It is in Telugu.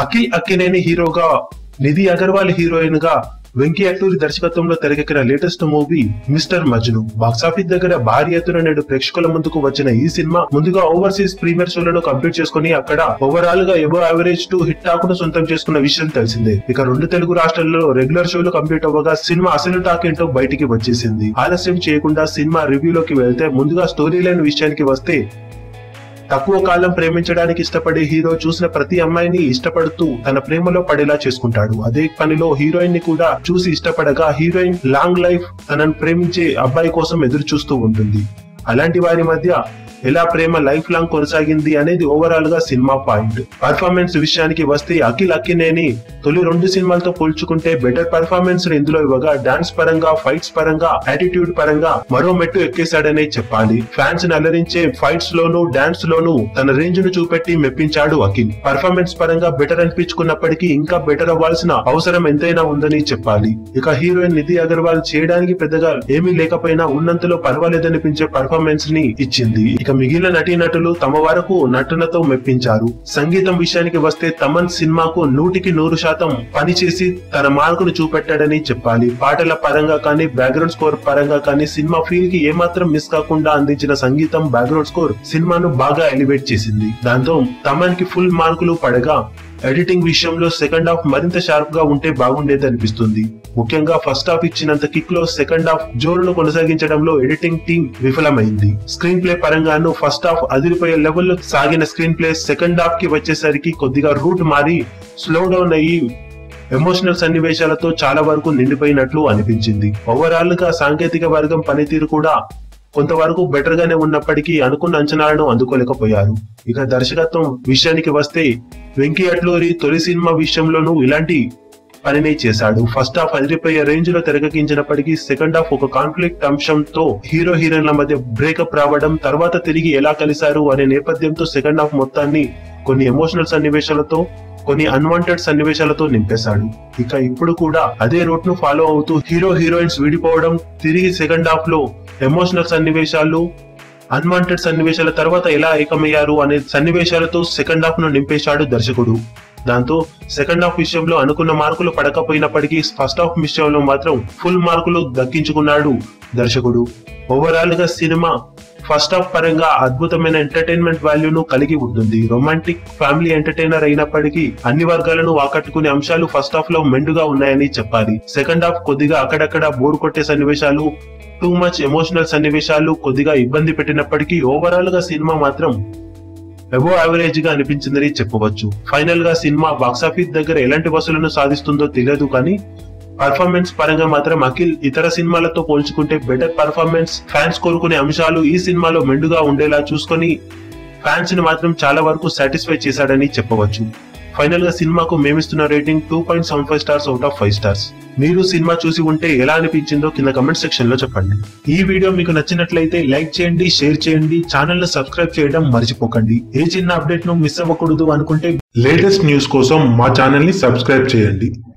అఖిల్ అక్కినేని హీరోగా నిధి అగర్వాల్ హీరోయిన్గా వెంకీ అట్టూరి దర్శకత్వంలో తెరకెక్కిన latest movie mister Majnu. Box office దగ్గర భారీ ఎత్తున నేడు ప్రేక్షకుల ముందుకు వచ్చిన ఈ సినిమా ముందుగా ఓవర్సీస్ ప్రీమియర్ షోలను కంప్లీట్ చేసుకుని అక్కడ ఓవరాల్గా ఎవో యావరేజ్ టు హిట్ టాకును సొంతం చేసుకున్న విషయం తెలిసిందే. ఇక రెండు తెలుగు రాష్ట్రాల్లో రెగ్యులర్ షోలు కంప్లీట్ అవ్వగా సినిమా అసలు టాక్ ఏంటో బయటికి వచ్చేసింది. ఆలస్యం చేయకుండా సినిమా రివ్యూలోకి వెళ్తే ముందుగా స్టోరీ లైన్ విషయానికి వస్తే తక్కువ కాలం ప్రేమించడానికి ఇష్టపడే హీరో చూసిన ప్రతి అమ్మాయిని ఇష్టపడుతూ తన ప్రేమలో పడేలా చేసుకుంటాడు. అదే పనిలో హీరోయిన్ని కూడా చూసి ఇష్టపడగా హీరోయిన్ లాంగ్ లైఫ్ తనను ప్రేమించే అబ్బాయి కోసం ఎదురు చూస్తూ ఉంటుంది. అలాంటి వారి మధ్య ఎలా ప్రేమ లైఫ్ లాంగ్ కొనసాగింది అనేది ఓవరాల్గా సినిమా పాయింట్. పర్ఫార్మెన్స్ విషయానికి వస్తే అఖిల్ అక్కినేని తొలి రెండు సినిమాలతో పోల్చుకుంటే బెటర్ పర్ఫార్మెన్స్ ఇందులో ఇవ్వగా డాన్స్ పరంగా ఫైట్స్ పరంగా యాటిట్యూడ్ పరంగా మరో మెట్టు ఎక్కేశాడనే చెప్పాలి. ఫ్యాన్స్ని అలరించే ఫైట్స్ లోను డాన్స్ లోను తన రేంజ్ను చూపెట్టి మెప్పించాడు అఖిల్. పర్ఫార్మెన్స్ పరంగా బెటర్ అనిపించుకున్నప్పటికీ ఇంకా బెటర్ అవ్వాల్సిన అవసరం ఎంతైనా ఉందని చెప్పాలి. ఇక హీరోయిన్ నిధి అగర్వాల్ చేయడానికి పెద్దగా ఏమీ లేకపోయినా ఉన్నంతలో పర్వాలేదనిపించే పర్ఫార్మెన్స్ని ఇచ్చింది. ఇక మిగిలిన నటీనటులు తమ వరకు నటనతో మెప్పించారు. సంగీతం విషయానికి వస్తే తమన్ సినిమాకు నూటికి నూరు శాతం పనిచేసి తన మార్కును చూపెట్టాడని చెప్పాలి. పాటల పరంగా కానీ బ్యాక్గ్రౌండ్ స్కోర్ పరంగా కానీ సినిమా ఫీల్కి ఏమాత్రం మిస్ కాకుండా అందించిన సంగీతం బ్యాక్గ్రౌండ్ స్కోర్ సినిమాను బాగా ఎలివేట్ చేసింది. దాంతో తమన్కి ఫుల్ మార్కులు పడగా ఎడిటింగ్ విషయంలో సెకండ్ హాఫ్ మరింత షార్ప్గా ఉంటే బాగుండేది అనిపిస్తుంది. ముఖ్యంగా ఫస్ట్ హాఫ్ ఇచ్చినంత కిక్లో సెకండ్ హాఫ్ జోరును కొనసాగించడంలో ఎడిటింగ్ టీం విఫలమైంది. స్క్రీన్ ప్లే పరంగాను ఫస్ట్ హాఫ్ అదిరిపోయే లెవెల్లో సాగిన స్క్రీన్ ప్లే సెకండ్ హాఫ్కి వచ్చేసరికి కొద్దిగా రూట్ మారి స్లో డౌన్ అయ్యి ఎమోషనల్ సన్నివేశాలతో చాలా వరకు నిండిపోయినట్లు అనిపించింది. ఓవరాల్గా సాంకేతిక వర్గం పనితీరు కూడా కొంతవరకు బెటర్ గానే ఉన్నప్పటికీ అనుకున్న అంచనాలను అందుకోలేకపోయారు. ఇక దర్శకత్వం విషయానికి వస్తే వెంకీ అట్లూరి తొలి సినిమా విషయంలోనూ ఇలాంటి పనినే చేశాడు. ఫస్ట్ హాఫ్ అదిరిపోయే రేంజ్లో తెరకెక్కించినప్పటికీ సెకండ్ హాఫ్ ఒక కాన్ఫ్లిక్ట్ అంశంతో హీరో హీరోయిన్ల మధ్య బ్రేకప్ రావడం తర్వాత తిరిగి ఎలా కలిశారు అనే నేపథ్యంతో సెకండ్ హాఫ్ మొత్తాన్ని కొన్ని ఎమోషనల్ సన్నివేశాలతో కొన్ని అన్వాంటెడ్ సన్నివేశాలతో నింపేశాడు. ఇక ఇప్పుడు కూడా అదే రూట్ను ఫాలో అవుతూ హీరో హీరోయిన్స్ విడిపోవడం తిరిగి సెకండ్ హాఫ్లో ఎమోషనల్ సన్నివేశాలు అన్వాంటెడ్ సన్నివేశాల తర్వాత ఎలా ఏకమయ్యారు అనే సన్నివేశాలతో సెకండ్ హాఫ్ను నింపేశాడు దర్శకుడు. దాంతో సెకండ్ హాఫ్ విషయంలో అనుకున్న మార్కులు పడకపోయినప్పటికీ ఫస్ట్ హాఫ్ విషయంలో మాత్రం ఫుల్ మార్కులు దక్కించుకున్నాడు దర్శకుడు. ఓవరాల్గా సినిమా ఫస్ట్ హాఫ్ పరంగా అద్భుతమైన ఎంటర్టైన్మెంట్ వాల్యూను కలిగి ఉంటుంది. రొమాంటిక్ ఫ్యామిలీ ఎంటర్టైనర్ అయినప్పటికీ అన్ని వర్గాలను ఆకట్టుకునే అంశాలు ఫస్ట్ హాఫ్లో మెండుగా ఉన్నాయని చెప్పాలి. సెకండ్ హాఫ్ కొద్దిగా అక్కడక్కడ బోర్ కొట్టే సన్నివేశాలు టూ మచ్ ఎమోషనల్ సన్నివేశాలు కొద్దిగా ఇబ్బంది పెట్టినప్పటికీ ఓవరాల్గా సినిమా మాత్రం ఎబో యావరేజ్గా అనిపించిందని చెప్పవచ్చు. ఫైనల్గా సినిమా బాక్సాఫీస్ దగ్గర ఎలాంటి వసూలను సాధిస్తుందో తెలియదు కానీ పర్ఫార్మెన్స్ పరంగా మాత్రం అఖిల్ ఇతర సినిమాలతో పోల్చుకుంటే బెటర్ పర్ఫార్మెన్స్ ఫ్యాన్స్ కోరుకునే అంశాలు ఈ సినిమాలో మెండుగా ఉండేలా చూసుకొని ఫ్యాన్స్ని మాత్రం చాలా వరకు సాటిస్ఫై చేశాడని చెప్పవచ్చు. ఫైనల్గా సినిమాకు మేమిస్తున్న rating two point seven five stars out of five stars మీరు సినిమా చూసి ఉంటే ఎలా అనిపించిందో కింద కమెంట్ సెక్షన్లో చెప్పండి. ఈ వీడియో మీకు నచ్చినట్లయితే లైక్ చేయండి షేర్ చేయండి ఛానల్ను సబ్స్క్రైబ్ చేయడం మర్చిపోకండి. ఏ చిన్న అప్డేట్ను మిస్ అవ్వకూడదు అనుకుంటే లేటెస్ట్ న్యూస్ కోసం మా ఛానల్ని సబ్స్క్రైబ్ చేయండి.